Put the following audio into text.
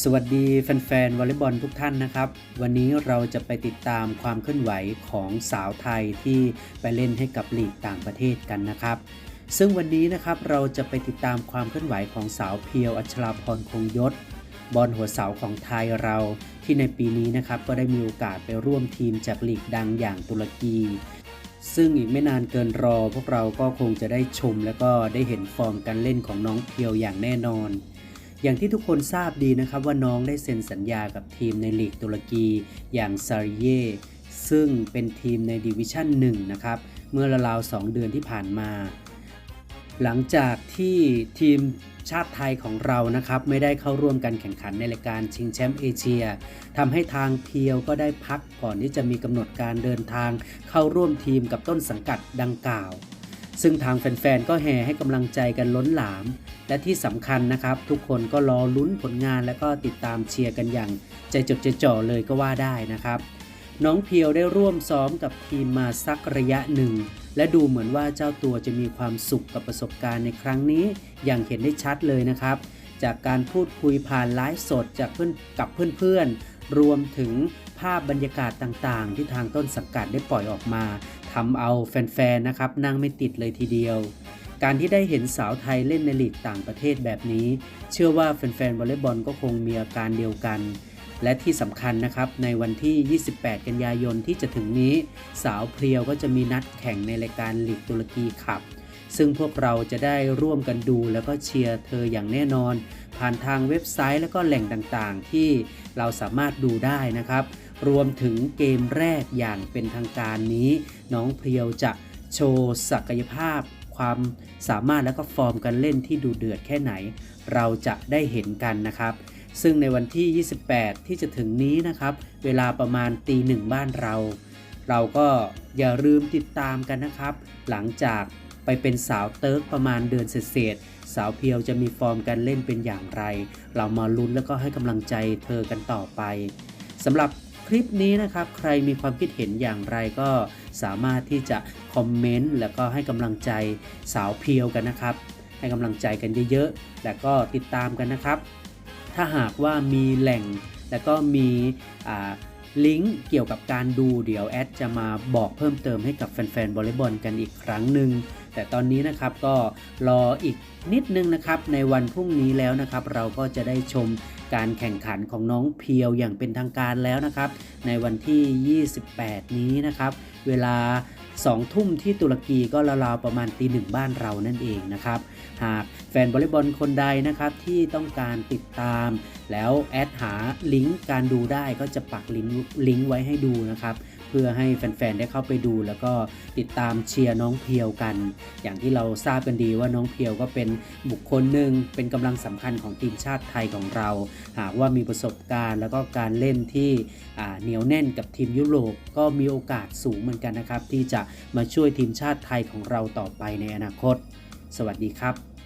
สวัสดีแฟนๆวอลเลย์บอลทุกท่านนะครับ วันนี้เราจะไปติดตามความเคลื่อนไหวของสาวไทยที่ไปเล่นให้กับลีกต่างประเทศกันนะครับ ซึ่งวันนี้นะครับเราจะไปติดตามความเคลื่อนไหวของสาวเพียวอัชราพรคงยศ บอลหัวเสาของไทยเราที่ในปีนี้นะครับก็ได้มีโอกาสไปร่วมทีมจากลีกดังอย่างตุรกี ซึ่งอีกไม่นานเกินรอ พวกเราก็คงจะได้ชม และก็ได้เห็นฟอร์มการเล่นของน้องเพียวอย่างแน่นอน อย่างที่ทุกคนทราบดีนะครับว่าน้องได้เซ็นสัญญากับทีมในลีกตุรกีอย่างซาริเยซึ่งเป็นทีมในดิวิชั่น1นะครับ เมื่อราวๆ2เดือนที่ผ่านมา หลังจากที่ทีมชาติไทยของเรานะครับ ไม่ได้เข้าร่วมการแข่งขันในรายการชิงแชมป์เอเชียทำให้ทางเพียวก็ได้พักก่อนที่จะมีกำหนดการเดินทางเข้าร่วมทีมกับต้นสังกัดดังกล่าว ซึ่งทางแฟนๆ ก็แห่ให้กำลังใจกันล้นหลาม และที่สำคัญนะครับ ทุกคนก็รอลุ้นผลงานและก็ติดตามเชียร์กันอย่าง ใจจดใจจ่อเลยก็ว่าได้นะครับ น้องเพียวได้ร่วมซ้อมกับทีมมาสักระยะหนึ่ง และดูเหมือนว่าเจ้าตัวจะมีความสุขกับประสบการณ์ในครั้งนี้อย่างเห็นได้ชัดเลยนะครับ จากการพูดคุยผ่านไลฟ์สดจากเพื่อนกับเพื่อนๆรวมถึงภาพบรรยากาศต่างๆ ที่ทางต้นสังกัดได้ปล่อยออกมา ทำเอาแฟนๆนะครับนั่งไม่ติดเลยทีเดียว การที่ได้เห็นสาวไทยเล่นในลีกต่างประเทศแบบนี้ เชื่อว่าแฟนๆวอลเลย์บอลก็คงมีอาการเดียวกัน และที่สำคัญนะครับในวันที่ 28 กันยายนที่จะถึงนี้ สาวเพรียวก็จะมีนัดแข่งในรายการลีกตุรกีขับซึ่งพวกเราจะได้ร่วมกันดูแล้วก็เชียร์เธออย่างแน่นอน ผ่านทางเว็บไซต์และก็แหล่งต่างๆ ที่เราสามารถดูได้นะครับ รวมถึงเกมแรกอย่างเป็นทางการนี้ น้องเพียวจะโชว์ศักยภาพ ความสามารถและก็ฟอร์มการเล่นที่ดูเดือดแค่ไหน เราจะได้เห็นกันนะครับ ซึ่งในวันที่ 28 ที่จะถึงนี้นะครับ เวลาประมาณตีหนึ่งบ้านเรา เราก็อย่าลืมติดตามกันนะครับ หลังจากไปเป็นสาวเติร์กประมาณเดือนเศษสาวเพียวจะมีฟอร์มการเล่นเป็นอย่างไร เรามาลุ้นแล้วก็ให้กำลังใจเธอกันต่อไปสำหรับ ลิปนี้นะครับ ใครมีความคิดเห็นอย่างไรก็สามารถที่จะคอมเมนต์แล้วก็ให้กำลังใจสาวเพียวกันนะครับ ให้กำลังใจกันเยอะๆ แล้วก็ติดตามกันนะครับ ถ้าหากว่ามีแหล่งแล้วก็มีอ่าลิงก์เกี่ยวกับการดูเดี๋ยวแอดจะมาบอกเพิ่มเติมให้กับแฟนๆวอลเลย์บอลกันอีกครั้งหนึ่ง แต่ตอนนี้นะครับก็รออีกนิดนึงนะครับในวันพรุ่งนี้แล้วนะครับ เราก็จะได้ชมการแข่งขันของน้องเพียวอย่างเป็นทางการแล้วนะครับ ในวันที่ 28 นี้นะครับ เวลา2ทุ่มที่ตุรกีก็ราวๆประมาณตีหนึ่งบ้านเรานั่นเองนะครับ หากแฟนวอลเลย์บอลคนใดนะครับที่ต้องการติดตาม แล้วแอดหาลิงก์การดูได้ก็จะปักลิงก์ลิงก์ไว้ให้ดูนะครับ พื่อให้แฟนๆ ได้เข้าไปดู แล้วก็ติดตามเชียร์น้องเพียวกัน อย่างที่เราทราบกันดีว่าน้องเพียวก็เป็นบุคคลหนึ่งเป็นกำลังสำคัญของทีมชาติไทยของเรา หากว่ามีประสบการณ์ แล้วก็การเล่นที่เหนียวแน่นกับทีมยุโรปก็มีโอกาสสูงเหมือนกันนะครับ ที่จะมาช่วยทีมชาติไทยของเราต่อไปในอนาคต สวัสดีครับ